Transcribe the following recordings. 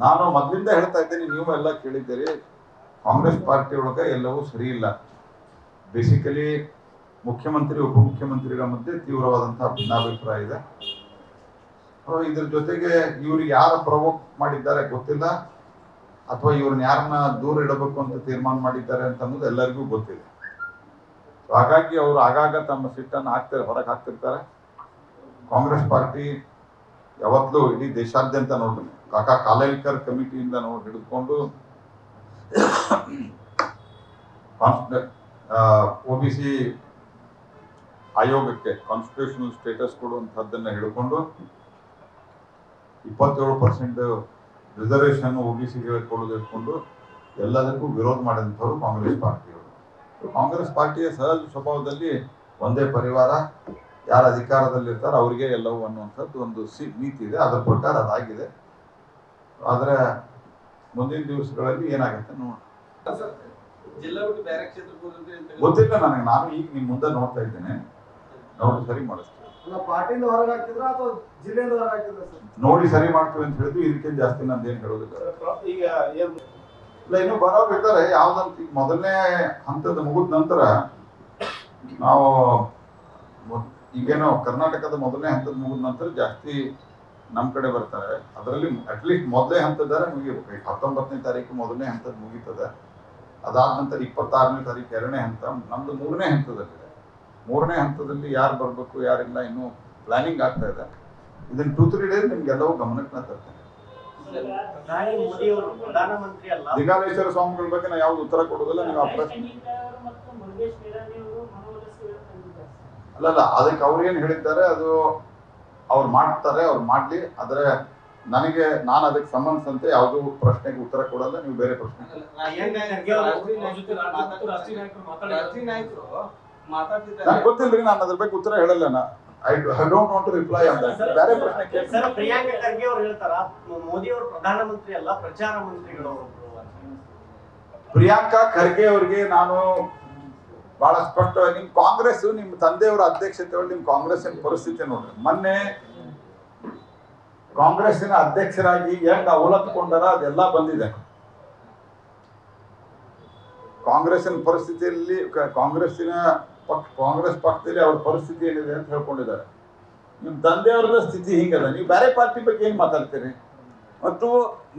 ನಾನು ಮೊದಲಿಂದ ಹೇಳ್ತಾ ಇದ್ದೀನಿ, ನೀವು ಎಲ್ಲ ಕೇಳಿದ್ದೀರಿ, ಕಾಂಗ್ರೆಸ್ ಪಾರ್ಟಿ ಒಳಗೆ ಎಲ್ಲವೂ ಸರಿ ಇಲ್ಲ. ಬೇಸಿಕಲಿ ಮುಖ್ಯಮಂತ್ರಿ, ಉಪಮುಖ್ಯಮಂತ್ರಿಗಳ ಮಧ್ಯೆ ತೀವ್ರವಾದಂತಹ ಭಿನ್ನಾಭಿಪ್ರಾಯ ಇದೆ. ಇದ್ರ ಜೊತೆಗೆ ಇವ್ರಿಗೆ ಯಾರು ಪ್ರವೋಕ್ ಮಾಡಿದ್ದಾರೆ ಗೊತ್ತಿಲ್ಲ. ಅಥವಾ ಇವ್ರನ್ನ ಯಾರನ್ನ ದೂರ ಇಡಬೇಕು ಅಂತ ತೀರ್ಮಾನ ಮಾಡಿದ್ದಾರೆ ಅಂತ ಅನ್ನೋದು ಎಲ್ಲರಿಗೂ ಗೊತ್ತಿದೆ. ಹಾಗಾಗಿ ಅವರು ಆಗಾಗ ತಮ್ಮ ಸಿಟ್ಟನ್ನು ಹಾಕ್ತಾರೆ, ಹೊರಗೆ ಹಾಕ್ತಿರ್ತಾರೆ. ಕಾಂಗ್ರೆಸ್ ಪಾರ್ಟಿ ಯಾವತ್ತೂ ಇಡೀ ದೇಶಾದ್ಯಂತ ನೋಡ್ರಿ ಕಾಕಾ ಕಾಲೇಲ್ಕರ್ ಕಮಿಟಿಯಿಂದ ನಾವು ಹಿಡಿದುಕೊಂಡು ಒ ಬಿ ಸಿ ಆಯೋಗಕ್ಕೆ ಕಾನ್ಸ್ಟಿಟ್ಯೂಷನಲ್ ಸ್ಟೇಟಸ್ ಕೊಡುವಂಥದ್ದನ್ನ ಹಿಡ್ಕೊಂಡು ಇಪ್ಪತ್ತೇಳು ಪರ್ಸೆಂಟ್ ರಿಸರ್ವೇಷನ್ ಒ ಬಿ ಸಿಗೆ ಕೊಡೋದು ಇಟ್ಕೊಂಡು ಎಲ್ಲದಕ್ಕೂ ವಿರೋಧ ಮಾಡಿದಂಥವ್ರು ಕಾಂಗ್ರೆಸ್ ಪಾರ್ಟಿಯವರು. ಕಾಂಗ್ರೆಸ್ ಪಾರ್ಟಿಯ ಸಹಜ ಸ್ವಭಾವದಲ್ಲಿ ಒಂದೇ ಪರಿವಾರ, ಯಾರು ಅಧಿಕಾರದಲ್ಲಿರ್ತಾರೋ ಅವರಿಗೆ ಎಲ್ಲವೂ ಅನ್ನುವಂಥದ್ದು ಒಂದು ಸಿ ನೀತಿ ಇದೆ. ಅದರ ಪ್ರಕಾರ ಅದಾಗಿದೆ. ಆದರೆ ಮುಂದಿನ ದಿವಸಗಳಲ್ಲಿ ಏನಾಗುತ್ತೆ ನೋಡೋಣ. ಗೊತ್ತಿಲ್ಲ ನನಗೆ ನಾನು ಈಗ ನಿಮ್ಮ ಮುಂದೆ ನೋಡ್ತಾ ಇದ್ದೇನೆ. ನೋಡಿ ಸರಿ ಮಾಡಿಸ್ತೀವಿ ಅಲ್ಲ ಪಾರ್ಟಿಯಿಂದ ಹೊರಗೆ ಹಾಕಿದ್ರ ಅಥವಾ ಜಿಲ್ಲೆಯಿಂದ ಹೊರಗೆ ಹಾಕಿದ್ರ ಸರ್? ನೋಡಿ ಸರಿ ಮಾಡ್ತೀವಿ ಅಂತ ಹೇಳಿದ್ವಿ ಇದಕ್ಕಿಂತ ಜಾಸ್ತಿ ನಂದೇನು ಹೇಳೋದಿಲ್ಲ. ಈಗ ಏನ್ ಇಲ್ಲ ಇನ್ನು ಬರೋರು ಇದ್ದಾರೆ ಯಾವ್ದಂತ ಈಗ ಮೊದಲನೇ ಹಂತದ ಮುಗಿದ ನಂತರ ನಾವು ಈಗೇನೋ ಕರ್ನಾಟಕದ ಮೊದಲನೇ ಹಂತದ ಮುಗಿದ ನಂತರ ಜಾಸ್ತಿ ನಮ್ಮ ಕಡೆ ಬರ್ತಾರೆ. ಅದರಲ್ಲಿ ಅಟ್ಲೀಸ್ಟ್ ಮೊದಲೇ ಹಂತದಾರೆ ಮುಗಿಬೇಕು ಹತ್ತೊಂಬತ್ತನೇ ತಾರೀಕು ಮೊದಲನೇ ಹಂತದ ಮುಗೀತದೆ. ಅದಾದ ನಂತರ ಇಪ್ಪತ್ತಾರನೇ ತಾರೀಕು ಎರಡನೇ ಹಂತ ನಮ್ದು ಮೂರನೇ ಹಂತದಲ್ಲಿದೆ. ಮೂರನೇ ಹಂತದಲ್ಲಿ ಯಾರು ಬರಬೇಕು ಯಾರಿಲ್ಲ ಇನ್ನೂ ಪ್ಲಾನಿಂಗ್ ಆಗ್ತಾ ಇದೆ. ಇದನ್ನ ಟೂ ತ್ರೀ ಡೇಸ್ ನಿಮ್ಗೆಲ್ಲವೂ ಗಮನಕ್ಕೆ ತರ್ತೇನೆ. ಲಿಂಗಾಲೇಶ್ವರ ಮೋದಿ ಅವರು ಪ್ರಧಾನಮಂತ್ರಿ ಅಲ್ಲ? ದಿಗಾಲೇಶ್ವರ ಸ್ವಾಮಿಗಳ ಬಗ್ಗೆ ನಾವು ಯಾವ್ದು ಉತ್ತರ ಕೊಡೋದಿಲ್ಲ ನೀವು ಆ ಪ್ರಶ್ನೆ ಅಲ್ಲಲ್ಲ ಅದಕ್ಕೆ ಅವ್ರು ಏನು ಹೇಳಿದ್ದಾರೆ ಅದು ಅವ್ರು ಮಾಡ್ತಾರೆ ಅವ್ರು ಮಾಡ್ಲಿ. ಆದ್ರೆ ನನಗೆ ನಾನು ಅದಕ್ಕೆ ಸಂಬಂಧಿಸಿದಂತೆ ಯಾವುದು ಪ್ರಶ್ನೆಗೆ ಉತ್ತರ ಕೊಡಲ್ಲ ನೀವು ಬೇರೆ ಪ್ರಶ್ನೆ ಗೊತ್ತಿಲ್ಲ ರೀ ಮಾತಾಡ್ತಿದ್ದಾರೆ. ನನಗೆ ಗೊತ್ತಿಲ್ಲ ನಾನು ಅದ್ರ ಬಗ್ಗೆ ಉತ್ತರ ಹೇಳಲ್ಲ ನಾ. I don't want to reply on that ಬೇರೆ ಪ್ರಶ್ನೆ ಕೇಳಿ ಸರ್ ಪ್ರಿಯಾಂಕ ಖರ್ಗೆ ಅವರು ಹೇಳ್ತಾರ ಮೋದಿ ಅವರು ಪ್ರಧಾನಮಂತ್ರಿ ಅಲ್ಲ ಪ್ರಚಾರ ಮಂತ್ರಿಗಳು ಪ್ರಿಯಾಂಕಾ ಖರ್ಗೆ ಅವರಿಗೆ ನಾನು ಬಹಳ ಸ್ಪಷ್ಟವಾಗಿ ಕಾಂಗ್ರೆಸ್ ನಿಮ್ಮ ತಂದೆಯವರ ಅಧ್ಯಕ್ಷತೆ ಒಳಗೆ ನಿಮ್ ಕಾಂಗ್ರೆಸ್ಸಿನ ಪರಿಸ್ಥಿತಿ ನೋಡ್ರಿ. ಮೊನ್ನೆ ಕಾಂಗ್ರೆಸ್ಸಿನ ಅಧ್ಯಕ್ಷರಾಗಿ ಹೆಂಗ್ ಅವಲತ್ಕೊಂಡಾರ ಅದೆಲ್ಲ ಬಂದಿದೆ. ಕಾಂಗ್ರೆಸ್ಸಿನ ಪರಿಸ್ಥಿತಿಯಲ್ಲಿ ಕಾಂಗ್ರೆಸ್ಸಿನ ಪಕ್ಷ ಕಾಂಗ್ರೆಸ್ ಪಕ್ಷದಲ್ಲಿ ಅವ್ರ ಪರಿಸ್ಥಿತಿ ಏನಿದೆ ಅಂತ ಹೇಳ್ಕೊಂಡಿದ್ದಾರೆ. ನಿಮ್ಮ ತಂದೆಯವ್ರದ ಸ್ಥಿತಿ ಹಿಂಗದ. ನೀವು ಬೇರೆ ಪಾರ್ಟಿ ಬಗ್ಗೆ ಏನು ಮಾತಾಡ್ತೀರಿ? ಮತ್ತು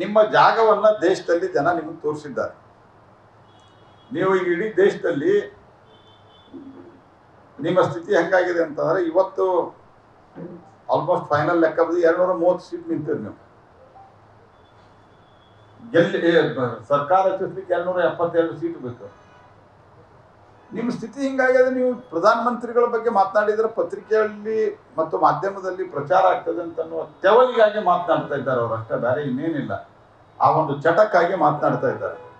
ನಿಮ್ಮ ಜಾಗವನ್ನ ದೇಶದಲ್ಲಿ ಜನ ನಿಮಗೆ ತೋರಿಸಿದ್ದಾರೆ. ನೀವು ಈಗ ಇಡೀ ದೇಶದಲ್ಲಿ ನಿಮ್ಮ ಸ್ಥಿತಿ ಹೆಂಗಾಗಿದೆ ಅಂತಂದ್ರೆ ಇವತ್ತು ಆಲ್ಮೋಸ್ಟ್ ಫೈನಲ್ ಲೆಕ್ಕ ಎರಡ್ನೂರ ಮೂವತ್ತು ಸೀಟ್ ನಿಂತಿರಿ ನೀವು. ಗೆಲ್ಲಿ ಸರ್ಕಾರ ರಚಿಸ್ಲಿಕ್ಕೆ ಎರಡ್ನೂರ ಎಪ್ಪತ್ತೆರಡು ಸೀಟ್ ಬೇಕು. ನಿಮ್ಮ ಸ್ಥಿತಿ ಹಿಂಗಾಗಿದೆ, ನೀವು ಪ್ರಧಾನಮಂತ್ರಿಗಳ ಬಗ್ಗೆ ಮಾತನಾಡಿದ್ರೆ ಪತ್ರಿಕೆಯಲ್ಲಿ ಮತ್ತು ಮಾಧ್ಯಮದಲ್ಲಿ ಪ್ರಚಾರ ಆಗ್ತದೆ ಅಂತ ಅನ್ನುವ ತೆವಲಿಗಾಗಿ ಮಾತನಾಡ್ತಾ ಇದ್ದಾರೆ ಅವರು ಅಷ್ಟೇ, ಬೇರೆ ಇನ್ನೇನಿಲ್ಲ. ಆ ಒಂದು ಚಟಕ್ಕಾಗಿ ಮಾತನಾಡ್ತಾ ಇದ್ದಾರೆ.